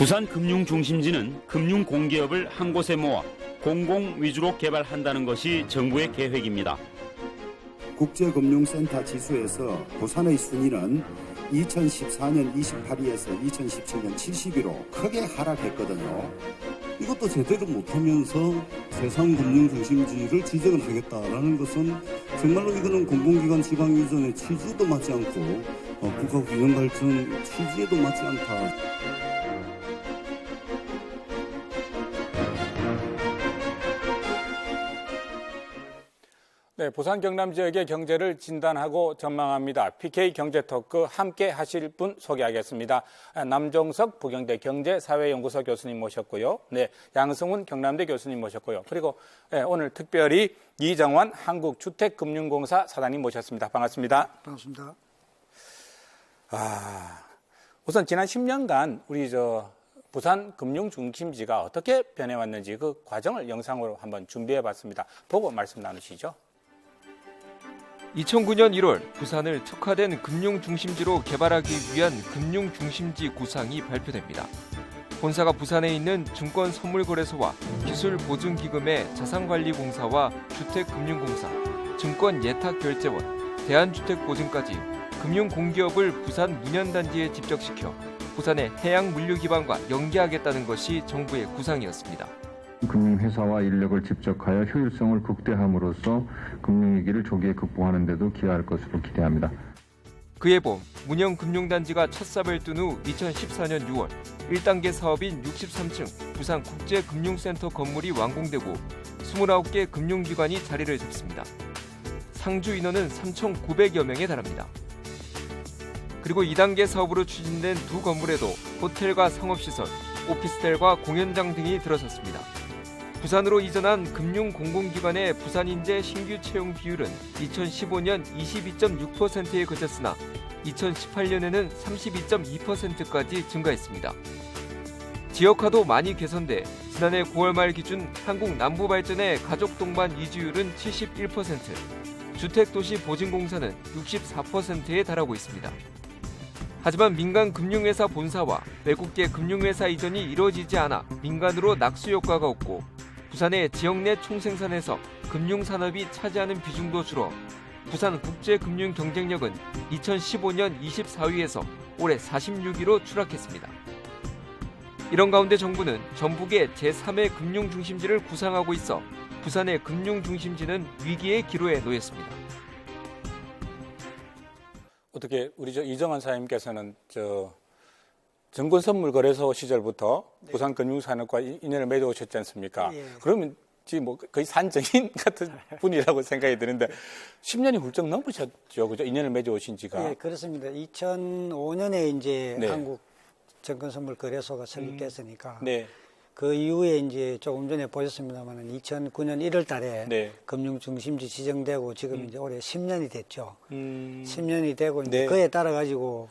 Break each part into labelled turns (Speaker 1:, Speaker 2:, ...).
Speaker 1: 부산 금융 중심지는 금융 공기업을 한 곳에 모아 공공 위주로 개발한다는 것이 정부의 계획입니다.
Speaker 2: 국제금융센터 지수에서 부산의 순위는 2014년 28위에서 2017년 70위로 크게 하락했거든요.
Speaker 3: 이것도 제대로 못하면서 세상 금융 중심지를 지정을 하겠다라는 것은 정말로 이거는 공공기관 지방 이전의 취지도 맞지 않고 어, 국가 균형 발전 취지에도 맞지 않다.
Speaker 4: 네, 부산 경남 지역의 경제를 진단하고 전망합니다. PK 경제 토크 함께 하실 분 소개하겠습니다. 아, 남종석 부경대 경제사회연구소 교수님 모셨고요. 네, 양승훈 경남대 교수님 모셨고요. 그리고 네, 오늘 특별히 이정환 한국주택금융공사 사장님 모셨습니다. 반갑습니다.
Speaker 5: 반갑습니다.
Speaker 4: 아, 우선 지난 10년간 우리 저 부산 금융 중심지가 어떻게 변해왔는지 그 과정을 영상으로 한번 준비해 봤습니다. 보고 말씀 나누시죠.
Speaker 6: 2009년 1월 부산을 특화된 금융 중심지로 개발하기 위한 금융 중심지 구상이 발표됩니다. 본사가 부산에 있는 증권선물거래소와 기술보증기금의 자산관리공사와 주택금융공사, 증권예탁결제원, 대한주택보증까지 금융공기업을 부산 문현단지에 집적시켜 부산의 해양 물류 기반과 연계하겠다는 것이 정부의 구상이었습니다.
Speaker 7: 금융회사와 인력을 집적하여 효율성을 극대함으로써 금융위기를 조기에 극복하는 데도 기여할 것으로 기대합니다.
Speaker 6: 그에 봄 문영금융단지가 첫 삽을 뜬후 2014년 6월 1단계 사업인 63층 부산국제금융센터 건물이 완공되고 29개 금융기관이 자리를 잡습니다. 상주 인원은 3,900여 명에 달합니다. 그리고 2단계 사업으로 추진된 두 건물에도 호텔과 상업시설, 오피스텔과 공연장 등이 들어섰습니다. 부산으로 이전한 금융공공기관의 부산인재 신규 채용 비율은 2015년 22.6%에 그쳤으나 2018년에는 32.2%까지 증가했습니다. 지역화도 많이 개선돼 지난해 9월 말 기준 한국 남부발전의 가족 동반 이주율은 71%, 주택도시보증공사는 64%에 달하고 있습니다. 하지만 민간 금융회사 본사와 외국계 금융회사 이전이 이루어지지 않아 민간으로 낙수 효과가 없고 부산의 지역 내 총생산에서 금융산업이 차지하는 비중도 줄어 부산 국제금융 경쟁력은 2015년 24위에서 올해 46위로 추락했습니다. 이런 가운데 정부는 전북의 제3의 금융중심지를 구상하고 있어 부산의 금융중심지는 위기의 기로에 놓였습니다.
Speaker 4: 어떻게 우리 저 이정환 사장님께서는 저 증권선물거래소 시절부터 부산 금융산업과 이- 인연을 맺어오셨지 않습니까?
Speaker 5: 예.
Speaker 4: 그러면 지금 뭐 거의 산증인 같은 분이라고 생각이 드는데 10년이 훌쩍 넘으셨죠, 그죠? 인연을 맺어오신 지가.
Speaker 5: 예, 그렇습니다. 2005년에 이제
Speaker 4: 네.
Speaker 5: 한국 증권선물 거래소가 설립됐으니까
Speaker 4: 네,
Speaker 5: 그 이후에 이제 조금 전에 보셨습니다만 2009년 1월 달에
Speaker 4: 네.
Speaker 5: 금융 중심지 지정되고 지금 이제 올해 10년이 됐죠.
Speaker 4: 음,
Speaker 5: 10년이 되고 이제
Speaker 4: 네.
Speaker 5: 그에 따라 가지고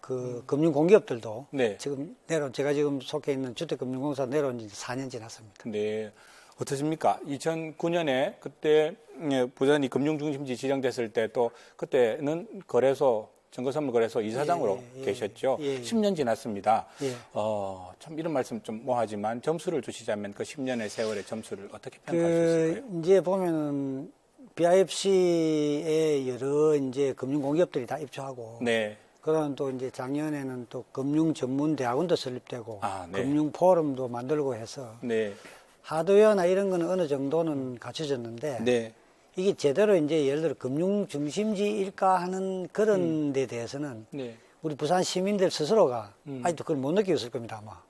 Speaker 5: 그 금융 공기업들도
Speaker 4: 네.
Speaker 5: 지금 내려온 제가 지금 속해 있는 주택금융공사 내려온 지 4년 지났습니다.
Speaker 4: 네. 어떻습니까? 2009년에 그때 예, 부산이 금융중심지 지정됐을 때 또 그때는 거래소 증거선물거래소 이사장으로
Speaker 5: 예, 예,
Speaker 4: 계셨죠.
Speaker 5: 예, 예.
Speaker 4: 10년 지났습니다.
Speaker 5: 예.
Speaker 4: 어, 참 이런 말씀 좀 뭐하지만 점수를 주시자면 그 10년의 세월의 점수를 어떻게 평가할
Speaker 5: 수그
Speaker 4: 있을까요?
Speaker 5: 이제 보면은 BIFC에 여러 이제 금융 공기업들이 다 입주하고
Speaker 4: 네.
Speaker 5: 그런 또 이제 작년에는 또 금융 전문 대학원도 설립되고
Speaker 4: 아, 네.
Speaker 5: 금융 포럼도 만들고 해서
Speaker 4: 네.
Speaker 5: 하드웨어나 이런 거는 어느 정도는 갖춰졌는데
Speaker 4: 네.
Speaker 5: 이게 제대로 이제 예를 들어 금융 중심지일까 하는 그런
Speaker 4: 음.
Speaker 5: 데 대해서는
Speaker 4: 네.
Speaker 5: 우리 부산 시민들 스스로가
Speaker 4: 음.
Speaker 5: 아직도 그걸 못 느끼고 을 겁니다 아마.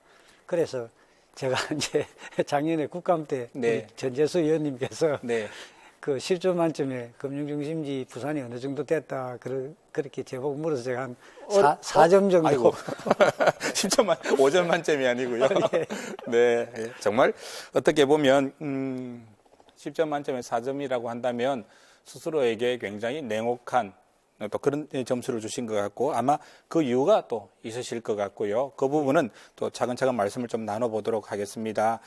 Speaker 5: 그래서 제가 이제 작년에 국감 때
Speaker 4: 네.
Speaker 5: 전재수 의원님께서
Speaker 4: 네.
Speaker 5: 그 10점 만점에 금융중심지 부산이 어느 정도 됐다 그러, 그렇게 제보고 물어서 제가 한
Speaker 4: 어,
Speaker 5: 4, 점 정도
Speaker 4: 아이고. 10점 만, 5점 만점이 아니고요. 네. 예. 정말 어떻게 보면, 음, 10점 만점에 4점이라고 한다면 스스로에게 굉장히 냉혹한 또 그런 점수를 주신 것 같고 아마 그 이유가 또 있으실 것 같고요. 그 부분은 또 차근차근 말씀을 좀 나눠보도록 하겠습니다.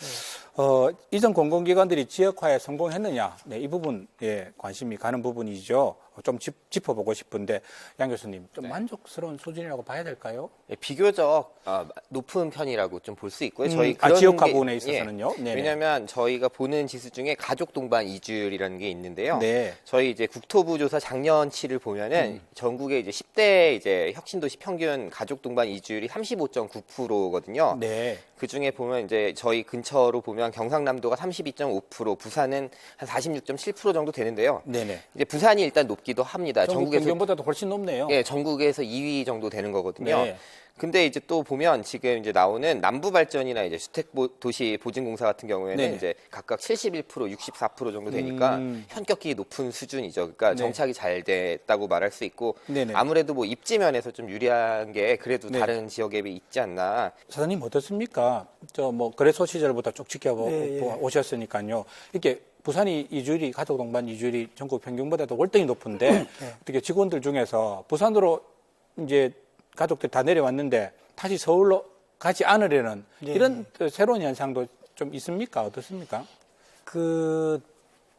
Speaker 4: 어, 이전 공공기관들이 지역화에 성공했느냐? 네, 이 부분에 관심이 가는 부분이죠. 좀 짚, 짚어보고 싶은데 양 교수님 좀 만족스러운 수준이라고 봐야 될까요?
Speaker 8: 예, 비교적 어, 높은 편이라고 좀 볼 수 있고요.
Speaker 4: 음,
Speaker 8: 저희
Speaker 4: 아,
Speaker 8: 그런
Speaker 4: 지역화
Speaker 8: 게-
Speaker 4: 부분에
Speaker 8: 예,
Speaker 4: 있어서는요? 네네.
Speaker 8: 왜냐하면 저희가 보는 지수 중에 가족 동반 이주율이라는 게 있는데요.
Speaker 4: 네.
Speaker 8: 저희 이제 국토부 조사 작년치를 보면은 전국의 이제 10대 이제 혁신도시 평균 가족 동반 이주율이 35.9%거든요.
Speaker 4: 네.
Speaker 8: 그 중에 보면 이제 저희 근처로 보면 경상남도가 32.5%, 부산은 한 46.7% 정도 되는데요.
Speaker 4: 네네.
Speaker 8: 이제 부산이 일단 높 기도 합니다.
Speaker 4: 전국
Speaker 8: 전국에서
Speaker 4: 평균보다도 훨씬 높네요.
Speaker 8: 예, 전국에서 2위 정도 되는 거거든요.
Speaker 4: 네.
Speaker 8: 근데 이제 또 보면 지금 이제 나오는 남부 발전이나 이제 주택 보- 도시 보증 공사 같은 경우에는
Speaker 4: 네네.
Speaker 8: 이제 각각 71%, 64% 정도 되니까
Speaker 4: 음.
Speaker 8: 현격히 높은 수준이죠. 그러니까
Speaker 4: 네.
Speaker 8: 정착이 잘 됐다고 말할 수 있고
Speaker 4: 네네.
Speaker 8: 아무래도 뭐 입지 면에서 좀 유리한 게 그래도
Speaker 4: 네.
Speaker 8: 다른 지역에 비해 있지 않나.
Speaker 4: 사장님 어떻습니까? 저 뭐 거래소 시절부터 쭉 지켜보
Speaker 5: 예, 예.
Speaker 4: 오셨으니까요. 이렇게 부산이 이주율이 가족 동반 이주율이 전국 평균보다도 월등히 높은데
Speaker 5: 네.
Speaker 4: 어떻게 직원들 중에서 부산으로 이제 가족들 다 내려왔는데 다시 서울로 가지 않으려는
Speaker 5: 네.
Speaker 4: 이런 또 새로운 현상도 좀 있습니까? 어떻습니까?
Speaker 5: 그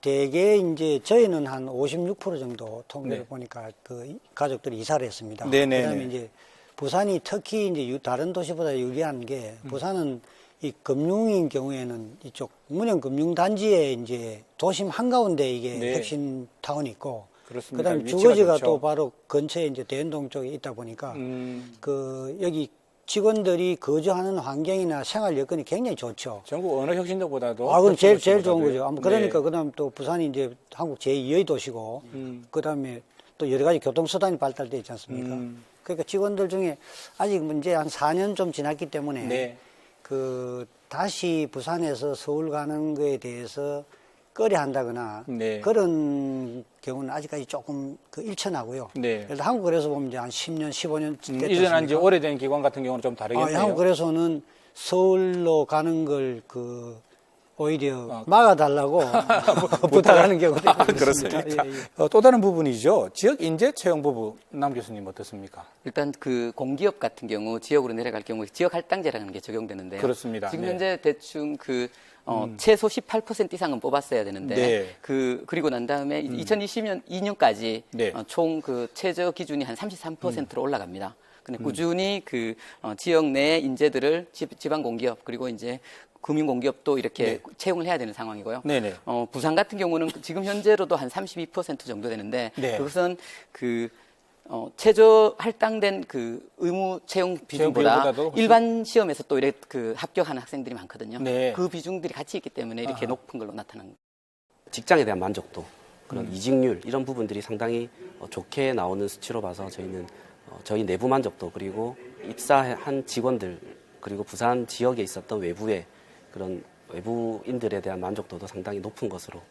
Speaker 5: 대개 이제 저희는 한 56% 정도 통계를
Speaker 4: 네.
Speaker 5: 보니까 그 이- 가족들이 이사를 했습니다.
Speaker 4: 네네네.
Speaker 5: 그다음에 이제 부산이 특히 이제 유- 다른 도시보다 유리한 게
Speaker 4: 음.
Speaker 5: 부산은 이 금융인 경우에는 이쪽 문현 금융단지에 이제 도심 한가운데 이게
Speaker 4: 네.
Speaker 5: 핵심 타운이 있고
Speaker 4: 그렇습니다.
Speaker 5: 그다음에 주거지가
Speaker 4: 좋죠.
Speaker 5: 또 바로 근처에 이제 대연동 쪽에 있다 보니까
Speaker 4: 음,
Speaker 5: 그 여기 직원들이 거주하는 환경이나 생활 여건이 굉장히 좋죠.
Speaker 4: 전국 어느 혁신도보다도
Speaker 5: 아, 그럼 제일, 제일 좋은 거죠. 아마
Speaker 4: 네.
Speaker 5: 그러니까, 그 다음 또 부산이 이제 한국 제2의 도시고,
Speaker 4: 음.
Speaker 5: 그 다음에 또 여러 가지 교통수단이 발달되어 있지 않습니까?
Speaker 4: 음.
Speaker 5: 그러니까 직원들 중에 아직 문제 한 4년 좀 지났기 때문에,
Speaker 4: 네.
Speaker 5: 그, 다시 부산에서 서울 가는 거에 대해서 꺼려 한다거나,
Speaker 4: 네.
Speaker 5: 그런 경우는 아직까지 조금 그 일천하고요.
Speaker 4: 네.
Speaker 5: 예를 들어 한국 거래소 보면 이제 한 10년, 15년
Speaker 4: 음. 이전한 지 오래된 기관 같은 경우는 좀 다르겠네요.
Speaker 5: 아, 한국 거래소는 서울로 가는 걸 그 오히려
Speaker 4: 아.
Speaker 5: 막아달라고 부탁하는 경우도
Speaker 4: 아,
Speaker 5: 있습니다.
Speaker 4: 그렇습니까?
Speaker 5: 예, 예.
Speaker 4: 어, 또 다른 부분이죠. 지역 인재 채용 부분 남 교수님 어떻습니까?
Speaker 9: 일단 그 공기업 같은 경우 지역으로 내려갈 경우 지역 할당제라는 게 적용되는데요.
Speaker 4: 그렇습니다.
Speaker 9: 지금
Speaker 4: 네. 음.
Speaker 9: 현재 대충 그 어, 최소 18% 이상은 뽑았어야 되는데
Speaker 4: 네. 음.
Speaker 9: 그 그리고 난 다음에 2020년 2년까지
Speaker 4: 네.
Speaker 9: 어, 총그 최저 기준이 한 33%로 올라갑니다.
Speaker 4: 음.
Speaker 9: 근데 꾸준히 그 어, 지역 내 인재들을 지, 지방 공기업 그리고 이제 금융 공기업도 이렇게
Speaker 4: 네.
Speaker 9: 채용을 해야 되는 상황이고요.
Speaker 4: 네네.
Speaker 9: 어, 부산 같은 경우는 지금 현재로도 한 32% 정도 되는데
Speaker 4: 네.
Speaker 9: 그것은 그 어, 최저 할당된 그 의무 채용 비중보다 일반 시험에서 또 이렇게 그 합격하는 학생들이 많거든요.
Speaker 4: 네.
Speaker 9: 그 비중들이 같이 있기 때문에 이렇게
Speaker 4: 아하.
Speaker 9: 높은 걸로 나타나는 거예요.
Speaker 10: 직장에 대한 만족도, 그런
Speaker 4: 음.
Speaker 10: 이직률 이런 부분들이 상당히 어, 좋게 나오는 수치로 봐서 저희는 어, 저희 내부 만족도 그리고 입사한 직원들 그리고 부산 지역에 있었던 외부의 그런 외부인들에 대한 만족도도 상당히 높은 것으로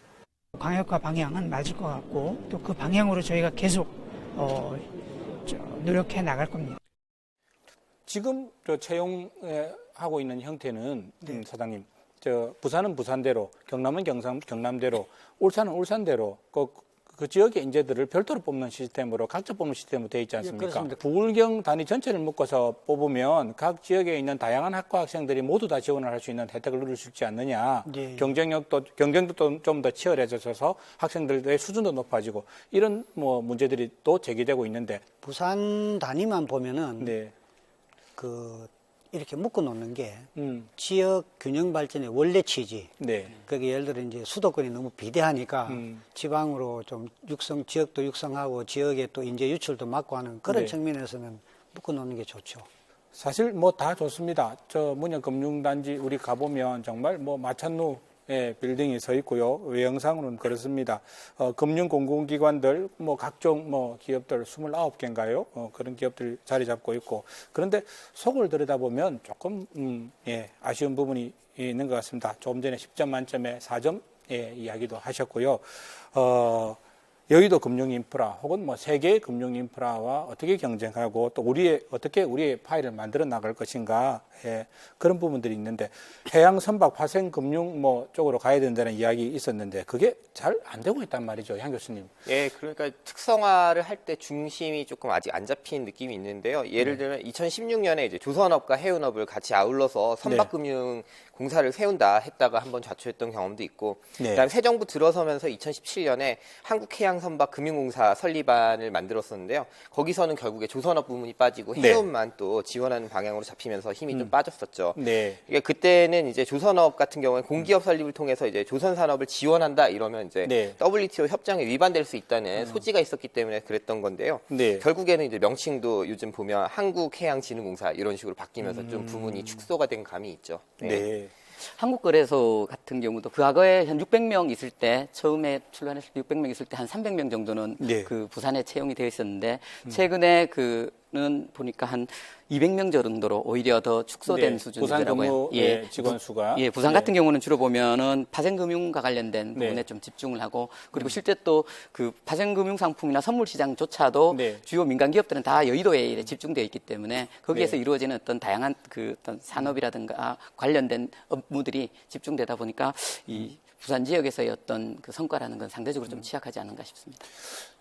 Speaker 11: 방역과 방향은 맞을 것 같고 또 그 방향으로 저희가 계속 어, 저, 노력해 나갈 겁니다.
Speaker 4: 지금 저 채용하고 있는 형태는
Speaker 5: 네.
Speaker 4: 음, 사장님, 저 부산은 부산대로, 경남은 경상 경남대로, 울산은 울산대로 그, 그 지역의 인재들을 별도로 뽑는 시스템으로 각자 뽑는 시스템으로 되어 있지 않습니까?
Speaker 5: 예.
Speaker 4: 부울경 단위 전체를 묶어서 뽑으면 각 지역에 있는 다양한 학과 학생들이 모두 다 지원을 할 수 있는 혜택을 누릴 수 있지 않느냐.
Speaker 5: 예.
Speaker 4: 경쟁력도 경쟁도 좀 더 치열해져서 학생들의 수준도 높아지고 이런 뭐 문제들이 또 제기되고 있는데
Speaker 5: 부산 단위만 보면은
Speaker 4: 네.
Speaker 5: 그 이렇게 묶어 놓는 게
Speaker 4: 음.
Speaker 5: 지역 균형 발전의 원래 취지.
Speaker 4: 네.
Speaker 5: 그게 예를 들어 이제 수도권이 너무 비대하니까
Speaker 4: 음.
Speaker 5: 지방으로 좀 육성 지역도 육성하고 지역에 또 인재 유출도 막고 하는 그런
Speaker 4: 네.
Speaker 5: 측면에서는 묶어 놓는 게 좋죠.
Speaker 4: 사실 뭐 다 좋습니다. 저 문현금융단지 우리 가보면 정말 뭐 마찬루 의 빌딩이 서 있고요. 외형상으로는 그렇습니다. 어, 금융 공공기관들, 뭐 각종 뭐 기업들 29개인가요? 어, 그런 기업들 자리 잡고 있고. 그런데 속을 들여다보면 조금, 음, 예, 아쉬운 부분이 있는 것 같습니다. 조금 전에 10점 만점에 4점, 예, 이야기도 하셨고요. 어, 여의도 금융 인프라 혹은 뭐 세계 금융 인프라와 어떻게 경쟁하고 또 우리의 어떻게 우리의 파일을 만들어 나갈 것인가 예, 그런 부분들이 있는데 해양 선박 파생 금융 뭐 쪽으로 가야 된다는 이야기 있었는데 그게 잘 안 되고 있단 말이죠, 향 교수님.
Speaker 8: 예, 그러니까 특성화를 할 때 중심이 조금 아직 안 잡힌 느낌이 있는데요. 예를 들면 2016년에 이제 조선업과 해운업을 같이 아울러서 선박 금융 공사를 세운다 했다가 한번 좌초했던 경험도 있고
Speaker 4: 네.
Speaker 8: 그다음에 새 정부 들어서면서 2017년에 한국해양선박 금융공사 설립안을 만들었었는데요. 거기서는 결국에 조선업 부문이 빠지고
Speaker 4: 네.
Speaker 8: 해운만 또 지원하는 방향으로 잡히면서 힘이 좀 빠졌었죠.
Speaker 4: 네.
Speaker 8: 이게 그때는 이제 조선업 같은 경우에 공기업 설립을 통해서 이제 조선 산업을 지원한다 이러면 이제
Speaker 4: 네.
Speaker 8: WTO 협정에 위반될 수 있다는 소지가 있었기 때문에 그랬던 건데요.
Speaker 4: 네.
Speaker 8: 결국에는 이제 명칭도 요즘 보면 한국해양진흥공사 이런 식으로 바뀌면서 좀 부문이 축소가 된 감이 있죠.
Speaker 4: 네.
Speaker 9: 한국거래소 같은 경우도 그 과거에 한 600명 있을 때 처음에 출간했을 때 600명 있을 때 한 300명 정도는
Speaker 4: 네.
Speaker 9: 그 부산에 채용이 되어 있었는데 최근에 그 는 보니까 한 200명 정도로 오히려 더 축소된
Speaker 4: 네.
Speaker 9: 수준이더라고요.
Speaker 4: 부산 근무 네, 직원 수가.
Speaker 9: 예, 부산
Speaker 4: 네.
Speaker 9: 같은 경우는 주로 보면은 파생금융과 관련된 부분에
Speaker 4: 네.
Speaker 9: 좀 집중을 하고 그리고 실제 또 그 파생금융 상품이나 선물 시장조차도
Speaker 4: 네.
Speaker 9: 주요 민간 기업들은 다 여의도에 집중되어 있기 때문에 거기에서
Speaker 4: 네.
Speaker 9: 이루어지는 어떤 다양한 그 어떤 산업이라든가 관련된 업무들이 집중되다 보니까 이 부산 지역에서의 어떤 그 성과라는 건 상대적으로 좀 취약하지 않은가 싶습니다.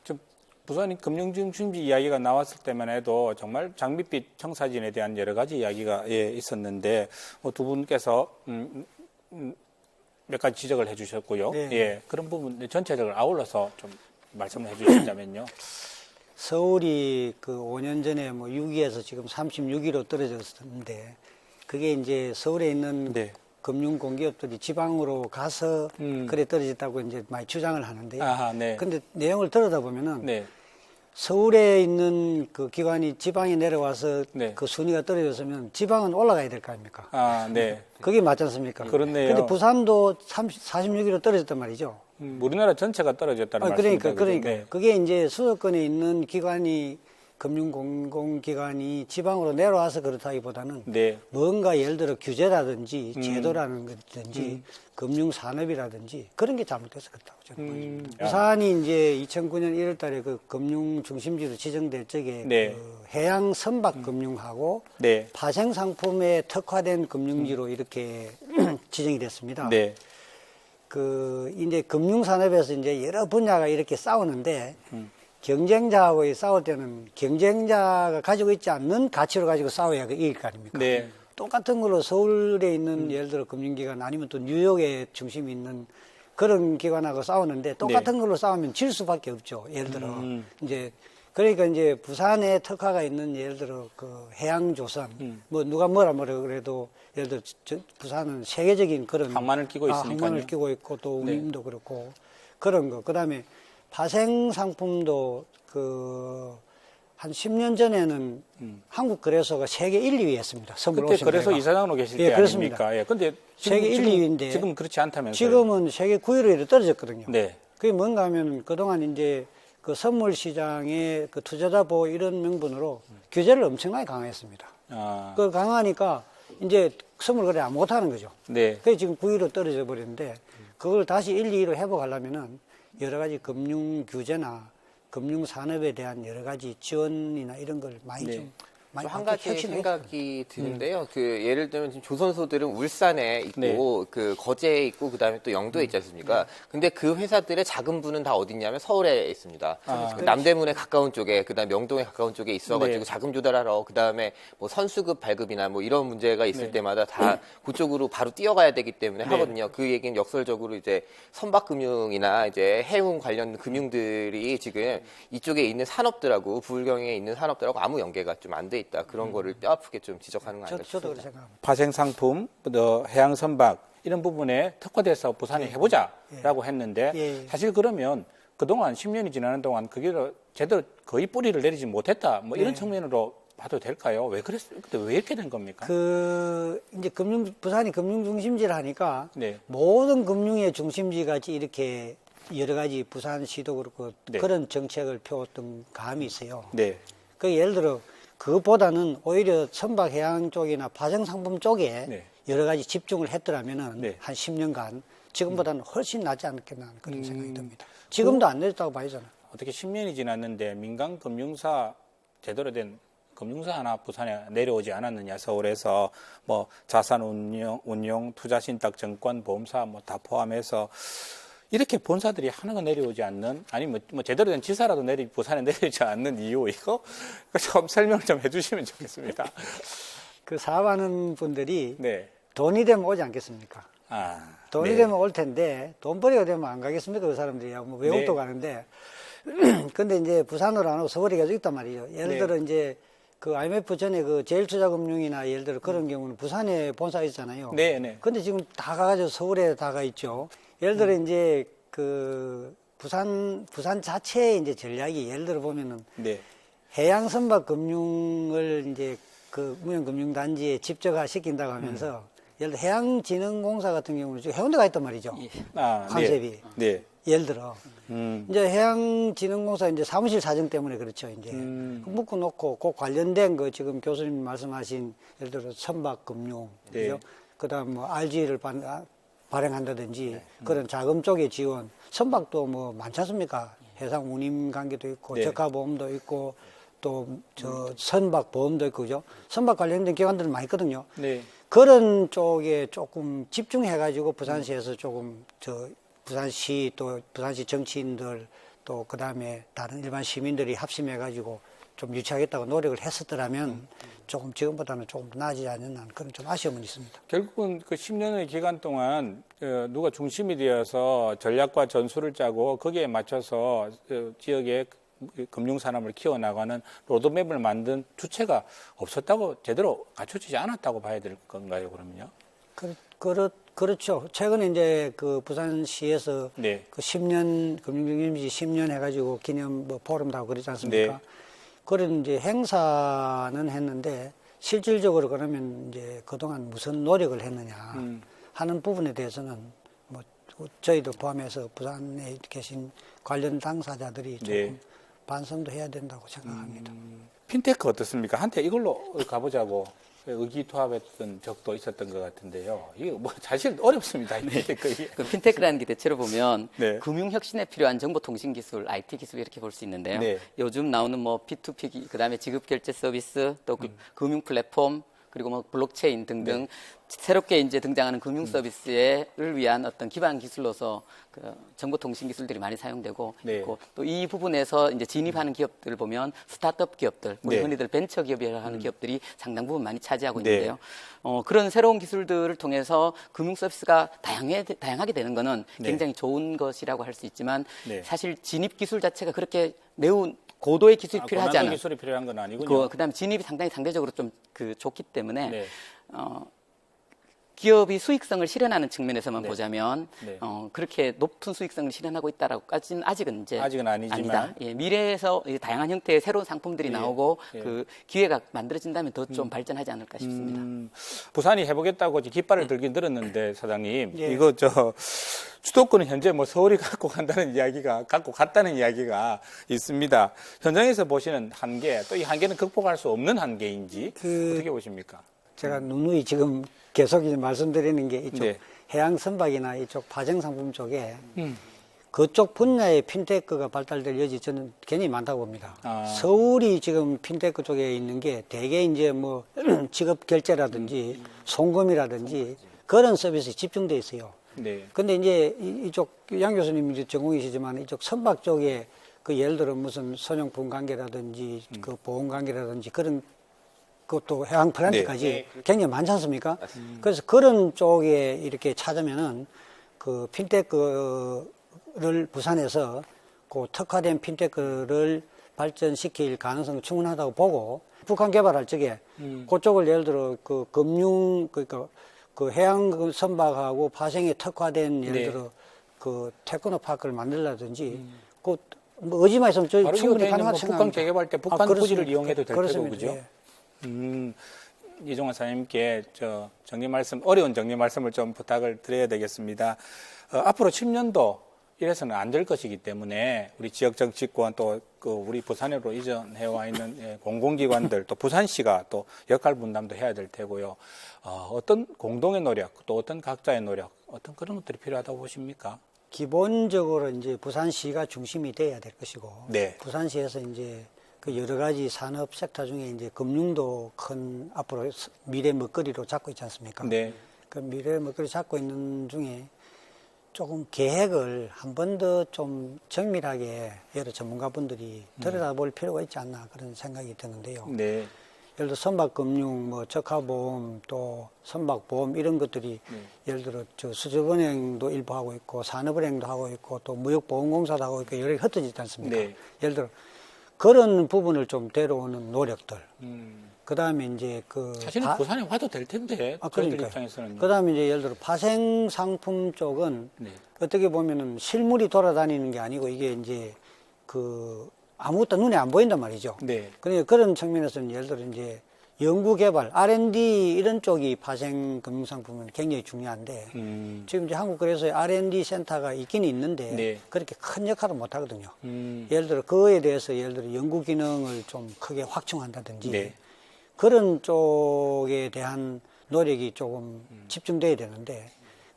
Speaker 4: 좀 부산 금융중심지 이야기가 나왔을 때만 해도 정말 장밋빛 청사진에 대한 여러 가지 이야기가 예, 있었는데 뭐 두 분께서 음, 음, 몇 가지 지적을 해주셨고요.
Speaker 5: 네.
Speaker 4: 예, 그런 부분 전체적으로 아울러서 좀 말씀을 해주시자면요.
Speaker 5: 서울이 그 5년 전에 뭐 6위에서 지금 36위로 떨어졌었는데 그게 이제 서울에 있는
Speaker 4: 네.
Speaker 5: 금융 공기업들이 지방으로 가서
Speaker 4: 음.
Speaker 5: 그래 떨어졌다고 이제 많이 주장을 하는데요.
Speaker 4: 아하, 네.
Speaker 5: 근데 내용을 들여다 보면은
Speaker 4: 네,
Speaker 5: 서울에 있는 그 기관이 지방에 내려와서
Speaker 4: 네.
Speaker 5: 그 순위가 떨어졌으면 지방은 올라가야 될 거 아닙니까?
Speaker 4: 아, 네.
Speaker 5: 그게 맞지 않습니까?
Speaker 4: 그렇네요.
Speaker 5: 근데 부산도 30, 46위로 떨어졌단 말이죠.
Speaker 4: 음, 우리나라 전체가 떨어졌다는
Speaker 5: 아. 그러니까, 그러니까.
Speaker 4: 그죠? 네.
Speaker 5: 그게 이제 수도권에 있는 기관이, 금융공공기관이 지방으로 내려와서 그렇다기보다는
Speaker 4: 네.
Speaker 5: 뭔가 예를 들어 규제라든지
Speaker 4: 음.
Speaker 5: 제도라는 것든지 금융산업이라든지 그런 게 잘못돼서 그렇다고 저는
Speaker 4: 음,
Speaker 5: 보입니다. 부산이 이제 2009년 1월 달에 그 금융 중심지로 지정될 적에
Speaker 4: 네.
Speaker 5: 그 해양 선박 금융하고
Speaker 4: 네.
Speaker 5: 파생 상품에 특화된 금융지로 이렇게 지정이 됐습니다.
Speaker 4: 네.
Speaker 5: 그 이제 금융 산업에서 이제 여러 분야가 이렇게 싸우는데 경쟁자하고 싸울 때는 경쟁자가 가지고 있지 않는 가치를 가지고 싸워야 이길 거 아닙니까?
Speaker 4: 네.
Speaker 5: 똑같은 걸로 서울에 있는 예를 들어 금융기관 아니면 또 뉴욕에 중심이 있는 그런 기관하고 싸우는데 똑같은 걸로 싸우면 질 수밖에 없죠. 예를 들어
Speaker 4: 음.
Speaker 5: 이제 그러니까 이제 부산에 특화가 있는 예를 들어 그 해양조선
Speaker 4: 음.
Speaker 5: 뭐 누가 뭐라 뭐라 그래도 예를 들어 저- 부산은 세계적인 그런
Speaker 4: 항만을 끼고
Speaker 5: 아,
Speaker 4: 있으니까요.
Speaker 5: 항만을 끼고 있고 또
Speaker 4: 네.
Speaker 5: 운임도 그렇고 그런 거 그다음에 파생 상품도 그 한 10년 전에는 한국 거래소가 세계 1, 2위 했습니다. 선물
Speaker 4: 음. 그때
Speaker 5: 데가.
Speaker 4: 이사장으로 계실
Speaker 5: 예,
Speaker 4: 때
Speaker 5: 그렇습니다.
Speaker 4: 아닙니까? 예. 근데 지금,
Speaker 5: 세계 1,
Speaker 4: 지금,
Speaker 5: 2위인데
Speaker 4: 지금 그렇지 않다면서요.
Speaker 5: 지금은 세계 9위로 떨어졌거든요.
Speaker 4: 네.
Speaker 5: 그게 뭔가 하면 그동안 이제 그 선물 시장의 그 투자자 보호 이런 명분으로 규제를 엄청나게 강화했습니다.
Speaker 4: 아,
Speaker 5: 그걸 강화하니까 이제 선물 거래 못 하는 거죠.
Speaker 4: 네.
Speaker 5: 그게 지금 9위로 떨어져 버렸는데 그걸 다시 1, 2위로 회복하려면은 여러 가지 금융 규제나 금융 산업에 대한 여러 가지 지원이나 이런 걸 많이
Speaker 4: 네.
Speaker 5: 좀 많이
Speaker 8: 한 가지 생각이 드는데요. 그 예를 들면 지금 조선소들은 울산에 있고
Speaker 4: 네.
Speaker 8: 그 거제에 있고 그다음에 또 영도에 있지 않습니까? 근데 그 회사들의 작은 부는 다 어디 있냐면 서울에 있습니다.
Speaker 4: 아.
Speaker 8: 그 남대문에 가까운 쪽에 그다음 에 명동에 가까운 쪽에 있어가지고
Speaker 4: 네.
Speaker 8: 자금 조달하러 그다음에 뭐 선수급 발급이나 뭐 이런 문제가 있을
Speaker 4: 네.
Speaker 8: 때마다 다 그쪽으로 바로 뛰어가야 되기 때문에
Speaker 4: 네.
Speaker 8: 하거든요. 그 얘기는 역설적으로 이제 선박금융이나 이제 해운 관련 금융들이 지금 이쪽에 있는 산업들하고 부울경에 있는 산업들하고 아무 연계가 좀 안 돼 있다. 그런 거를 뼈 아프게 좀 지적하는 거
Speaker 5: 저도
Speaker 8: 싶습니다.
Speaker 5: 그렇게 생각합니다.
Speaker 4: 파생 상품, 또 해양 선박 이런 부분에 특화돼서 부산에 해보자라고 했는데
Speaker 5: 예.
Speaker 4: 사실 그러면 그동안 10년이 지나는 동안 그게 제대로 거의 뿌리를 내리지 못했다. 뭐 이런
Speaker 5: 네.
Speaker 4: 측면으로 봐도 될까요? 왜 그랬? 그때 왜 이렇게 된 겁니까?
Speaker 5: 그 이제 금융 부산이 금융 중심지를 하니까
Speaker 4: 네.
Speaker 5: 모든 금융의 중심지 같이 이렇게 여러 가지 부산시도 그렇고
Speaker 4: 네.
Speaker 5: 그런 정책을 펴왔던 감이 있어요.
Speaker 4: 네.
Speaker 5: 그 예를 들어 그것보다는 오히려 선박 해양 쪽이나 파생 상품 쪽에
Speaker 4: 네.
Speaker 5: 여러 가지 집중을 했더라면은
Speaker 4: 네.
Speaker 5: 한 10년간 지금보다는 훨씬 낫지 않겠나 하는 그런
Speaker 4: 음.
Speaker 5: 생각이 듭니다. 지금도 안 내렸다고 봐야 잖아요.
Speaker 4: 어떻게 10년이 지났는데 민간 금융사 제대로 된 금융사 하나 부산에 내려오지 않았느냐 서울에서 뭐 자산 운용, 운용 투자 신탁 증권 보험사 뭐 다 포함해서 이렇게 본사들이 하나가 내려오지 않는 아니 뭐, 뭐 제대로 된 지사라도 내리 부산에 내려오지 않는 이유 이거 좀 설명 좀 해주시면 좋겠습니다.
Speaker 5: 그 사업하는 분들이
Speaker 4: 네,
Speaker 5: 돈이 되면 오지 않겠습니까?
Speaker 4: 아,
Speaker 5: 돈이
Speaker 4: 네.
Speaker 5: 되면 올 텐데 돈벌이가 되면 안 가겠습니까 그 사람들이야 뭐 외국도
Speaker 4: 네.
Speaker 5: 가는데 근데 이제 부산으로 안 하고 서울에 가지고 있단 말이죠 예를
Speaker 4: 네.
Speaker 5: 들어 이제 그 IMF 전에 그 제일투자금융이나 예를 들어 그런 경우는 부산에 본사 있잖아요
Speaker 4: 네, 네.
Speaker 5: 근데 지금 다 가가지고 서울에 다가 있죠 예를 들어 이제 그 부산 부산 자체의 이제 전략이 예를 들어 보면은
Speaker 4: 네.
Speaker 5: 해양 선박 금융을 이제 그 무형금융단지에 집적화 시킨다고 하면서 예를 들어 해양진흥공사 같은 경우는 지금 해운대가 있단 말이죠.
Speaker 4: 아,
Speaker 5: 컨셉이.
Speaker 4: 네.
Speaker 5: 예를 들어
Speaker 4: 음.
Speaker 5: 이제 해양진흥공사 이제 사무실 사정 때문에 그렇죠. 이제
Speaker 4: 음.
Speaker 5: 묶어 놓고 그 관련된 거 지금 교수님 말씀하신 예를 들어 선박 금융,
Speaker 4: 네.
Speaker 5: 그죠? 그다음 뭐 RG를 발행한다든지
Speaker 4: 네.
Speaker 5: 그런 자금 쪽의 지원, 선박도 뭐 많지 않습니까? 해상 운임 관계도 있고
Speaker 4: 네.
Speaker 5: 저가 보험도 있고 또 저 선박 보험도 있고 그죠? 선박 관련된 기관들은 많이 있거든요.
Speaker 4: 네.
Speaker 5: 그런 쪽에 조금 집중해 가지고 부산시에서 조금 저 부산시 또 부산시 정치인들 또 그다음에 다른 일반 시민들이 합심해 가지고 좀 유치하겠다고 노력을 했었더라면 조금 지금보다는 조금 나아지지 않는 그런 좀 아쉬움은 있습니다.
Speaker 4: 결국은 그 10년의 기간 동안 어, 누가 중심이 되어서 전략과 전술을 짜고 거기에 맞춰서 어, 지역의 금융산업을 키워나가는 로드맵을 만든 주체가 없었다고 제대로 갖춰지지 않았다고 봐야 될 건가요, 그러면요?
Speaker 5: 그, 그렇, 그렇죠. 최근에 이제 그 부산시에서
Speaker 4: 네.
Speaker 5: 그 10년, 금융경임지 10년 해가지고 기념 뭐 포럼도 하고 그러지 않습니까?
Speaker 4: 네.
Speaker 5: 그런 이제 행사는 했는데 실질적으로 그러면 이제 그동안 무슨 노력을 했느냐
Speaker 4: 음.
Speaker 5: 하는 부분에 대해서는 뭐 저희도 포함해서 부산에 계신 관련 당사자들이 조금
Speaker 4: 네.
Speaker 5: 반성도 해야 된다고 생각합니다.
Speaker 4: 핀테크 어떻습니까? 한때 이걸로 가보자고 의기투합했던 적도 있었던 것 같은데요. 이게 뭐 사실 어렵습니다. 이 핀테크 이게.
Speaker 9: 그 핀테크라는 게 대체로 보면
Speaker 4: 네.
Speaker 9: 금융 혁신에 필요한 정보통신 기술, IT 기술 이렇게 볼 수 있는데요.
Speaker 4: 네.
Speaker 9: 요즘 나오는 뭐 P2P, 그 다음에 지급 결제 서비스, 또
Speaker 4: 음.
Speaker 9: 그 금융 플랫폼, 그리고 뭐 블록체인 등등
Speaker 4: 네.
Speaker 9: 새롭게 이제 등장하는
Speaker 4: 음.
Speaker 9: 금융 서비스를 위한 어떤 기반 기술로서 그 정보통신 기술들이 많이 사용되고
Speaker 4: 네.
Speaker 9: 있고 또 이 부분에서 이제 진입하는 기업들을 보면 스타트업 기업들, 우리
Speaker 4: 네.
Speaker 9: 흔히들 벤처 기업이라 하는 기업들이 상당 부분 많이 차지하고
Speaker 4: 네.
Speaker 9: 있는데요. 어, 그런 새로운 기술들을 통해서 금융 서비스가 다양해, 다양하게 되는 것은
Speaker 4: 네.
Speaker 9: 굉장히 좋은 것이라고 할 수 있지만
Speaker 4: 네.
Speaker 9: 사실 진입 기술 자체가 그렇게 매우 고도의 기술이
Speaker 4: 아,
Speaker 9: 필요하지 않아요.
Speaker 4: 기술이 필요한 건 아니군요.
Speaker 9: 그, 그다음에 진입이 상당히 상대적으로 좀 그 좋기 때문에
Speaker 4: 네.
Speaker 9: 어, 기업이 수익성을 실현하는 측면에서만
Speaker 4: 네.
Speaker 9: 보자면
Speaker 4: 네.
Speaker 9: 어, 그렇게 높은 수익성을 실현하고 있다라고까지는 아직은 이제
Speaker 4: 아직은 아니지만.
Speaker 9: 아니다. 예, 미래에서 이 다양한 형태의 새로운 상품들이
Speaker 4: 예,
Speaker 9: 나오고
Speaker 4: 예.
Speaker 9: 그 기회가 만들어진다면 더좀 발전하지 않을까 싶습니다.
Speaker 4: 음, 부산이 해보겠다고 이제 깃발을 들긴 들었는데 사장님
Speaker 5: 예.
Speaker 4: 이거 저 수도권은 현재 뭐 서울이 갖고 간다는 이야기가 갖고 갔다는 이야기가 있습니다. 현장에서 보시는 한계 또 이 한계는 극복할 수 없는 한계인지
Speaker 5: 그-
Speaker 4: 어떻게 보십니까?
Speaker 5: 제가 누누이 지금 계속 이제 말씀드리는 게 이쪽
Speaker 4: 네.
Speaker 5: 해양 선박이나 이쪽 파생 상품 쪽에
Speaker 4: 음.
Speaker 5: 그쪽 분야의 핀테크가 발달될 여지 저는 굉장히 많다고 봅니다.
Speaker 4: 아.
Speaker 5: 서울이 지금 핀테크 쪽에 있는 게 대개 이제 뭐 직업 결제라든지 송금이라든지 그런 서비스에 집중돼 있어요.
Speaker 4: 네.
Speaker 5: 근데 이제 이- 이쪽 양 교수님 이제 전공이시지만 이쪽 선박 쪽에 그 예를 들어 무슨 선용품 관계라든지
Speaker 4: 음.
Speaker 5: 그 보험 관계라든지 그런 그것도 해양 플랜트까지
Speaker 4: 네.
Speaker 5: 굉장히 많지 않습니까? 그래서 그런 쪽에 이렇게 찾으면은 그 핀테크를 부산에서 그 특화된 핀테크를 발전시킬 가능성이 충분하다고 보고 북한 개발할 적에
Speaker 4: 음.
Speaker 5: 그쪽을 예를 들어 그 금융 그러니까 그 해양 그 선박하고 파생에 특화된 예를
Speaker 4: 네.
Speaker 5: 들어 그 테크노 파크를 만들라든지 그뭐 의지만 있으면 저희 충분히 가능하다고
Speaker 4: 뭐 북한
Speaker 5: 생각합니다.
Speaker 4: 재개발 때 북한
Speaker 5: 아.
Speaker 4: 부지를 이용해도 될
Speaker 5: 그렇습니다.
Speaker 4: 그죠?
Speaker 5: 예.
Speaker 4: 음, 이종환 사장님께 저 정리 말씀, 어려운 정리 말씀을 좀 부탁을 드려야 되겠습니다. 어, 앞으로 10년도 이래서는 안 될 것이기 때문에 우리 지역 정치권 또 그 우리 부산으로 이전해 와 있는 예, 공공기관들 또 부산시가 또 역할 분담도 해야 될 테고요. 어, 어떤 공동의 노력 또 어떤 각자의 노력 어떤 그런 것들이 필요하다고 보십니까?
Speaker 5: 기본적으로 이제 부산시가 중심이 돼야 될 것이고
Speaker 4: 네.
Speaker 5: 부산시에서 이제 그 여러 가지 산업 섹터 중에 이제 금융도 큰 앞으로 스- 미래 먹거리로 잡고 있지 않습니까?
Speaker 4: 네.
Speaker 5: 그 미래 먹거리 잡고 있는 중에 조금 계획을 한 번 더 좀 정밀하게 여러 전문가분들이 들여다볼 필요가 있지 않나 그런 생각이 드는데요.
Speaker 4: 네.
Speaker 5: 예를 들어 선박금융, 뭐 적하보험, 또 선박보험 이런 것들이
Speaker 4: 네.
Speaker 5: 예를 들어 저 수저은행도 일부 하고 있고 산업은행도 하고 있고 또 무역보험공사도 하고 있고 여러 개 흩어지지 않습니까?
Speaker 4: 네.
Speaker 5: 예를 들어 그런 부분을 좀 데려오는 노력들.
Speaker 4: 음,
Speaker 5: 그 다음에 이제 그
Speaker 4: 사실은
Speaker 5: 바-
Speaker 4: 부산에 와도 될 텐데
Speaker 5: 아.
Speaker 4: 입장에서는
Speaker 5: 그 다음에 이제 예를 들어 파생 상품 쪽은
Speaker 4: 네.
Speaker 5: 어떻게 보면은 실물이 돌아다니는 게 아니고 이게 이제 그 아무것도 눈에 안 보인단 말이죠.
Speaker 4: 네.
Speaker 5: 그러니까 그런 측면에서는 예를 들어 이제 연구 개발, R&D 이런 쪽이 파생 금융상품은 굉장히 중요한데
Speaker 4: 음,
Speaker 5: 지금 이제 한국 그래서 R&D 센터가 있긴 있는데
Speaker 4: 네.
Speaker 5: 그렇게 큰 역할을 못 하거든요.
Speaker 4: 음,
Speaker 5: 예를 들어 그거에 대해서 예를 들어 연구 기능을 좀 크게 확충한다든지
Speaker 4: 네.
Speaker 5: 그런 쪽에 대한 노력이 조금
Speaker 4: 음.
Speaker 5: 집중돼야 되는데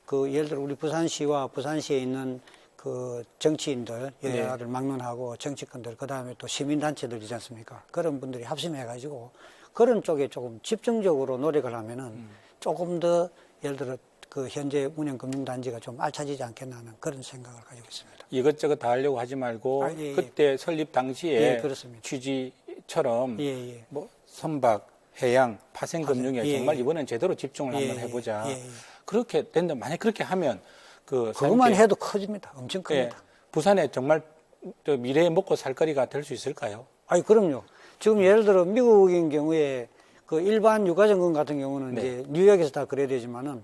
Speaker 5: 그 예를 들어 우리 부산시와 부산시에 있는 그 정치인들
Speaker 4: 네.
Speaker 5: 여야를 막론하고 정치권들 그 다음에 또 시민단체들이지 않습니까? 그런 분들이 합심해가지고 그런 쪽에 조금 집중적으로 노력을 하면은
Speaker 4: 음.
Speaker 5: 조금 더 예를 들어 그 현재 운영 금융단지가 좀 알차지지 않겠나 하는 그런 생각을 가지고 있습니다.
Speaker 4: 이것저것 다 하려고 하지 말고
Speaker 5: 아, 예, 예.
Speaker 4: 그때 설립 당시에
Speaker 5: 예.
Speaker 4: 취지처럼
Speaker 5: 예, 예.
Speaker 4: 뭐 선박, 해양, 파생 금융에
Speaker 5: 파생, 예,
Speaker 4: 정말
Speaker 5: 예.
Speaker 4: 이번엔 제대로 집중을
Speaker 5: 예,
Speaker 4: 한번
Speaker 5: 예,
Speaker 4: 해보자. 그렇게 된다. 만약 그렇게 하면 그
Speaker 5: 그것만 해도 커집니다. 엄청
Speaker 4: 예,
Speaker 5: 큽니다.
Speaker 4: 부산에 정말 저 미래에 먹고 살 거리가 될 수 있을까요?
Speaker 5: 아니 그럼요. 지금 예를 들어 미국인 경우에 그 일반 유가증권 같은 경우는
Speaker 4: 네.
Speaker 5: 이제 뉴욕에서 다 그래야 되지만은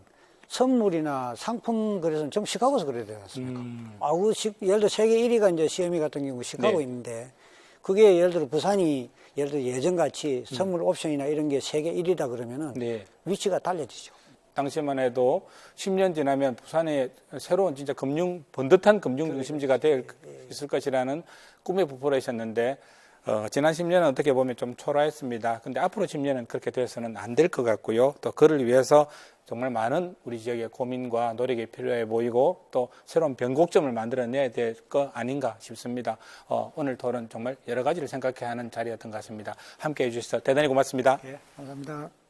Speaker 5: 선물이나 상품 거래소는 좀 시카고에서 그래야 되지 않습니까?
Speaker 4: 음.
Speaker 5: 아, 그 시- 예를 들어 세계 1위가 이제 시어미 같은 경우 시카고
Speaker 4: 네.
Speaker 5: 있는데 그게 예를 들어 부산이 예를 들어 예전같이
Speaker 4: 음.
Speaker 5: 선물 옵션이나 이런 게 세계 1위다 그러면은
Speaker 4: 네.
Speaker 5: 위치가 달라지죠.
Speaker 4: 당시만 해도 10년 지나면 부산에 새로운 진짜 금융 번듯한 금융 중심지가 될 있을 것이라는 꿈에 부풀어 있었는데 어, 지난 10년은 어떻게 보면 좀 초라했습니다. 근데 앞으로 10년은 그렇게 돼서는 안 될 것 같고요. 또 그를 위해서 정말 많은 우리 지역의 고민과 노력이 필요해 보이고 또 새로운 변곡점을 만들어내야 될 거 아닌가 싶습니다. 어, 오늘 토론 정말 여러 가지를 생각해야 하는 자리였던 것 같습니다. 함께 해주셔서 대단히 고맙습니다.
Speaker 5: 예, 감사합니다.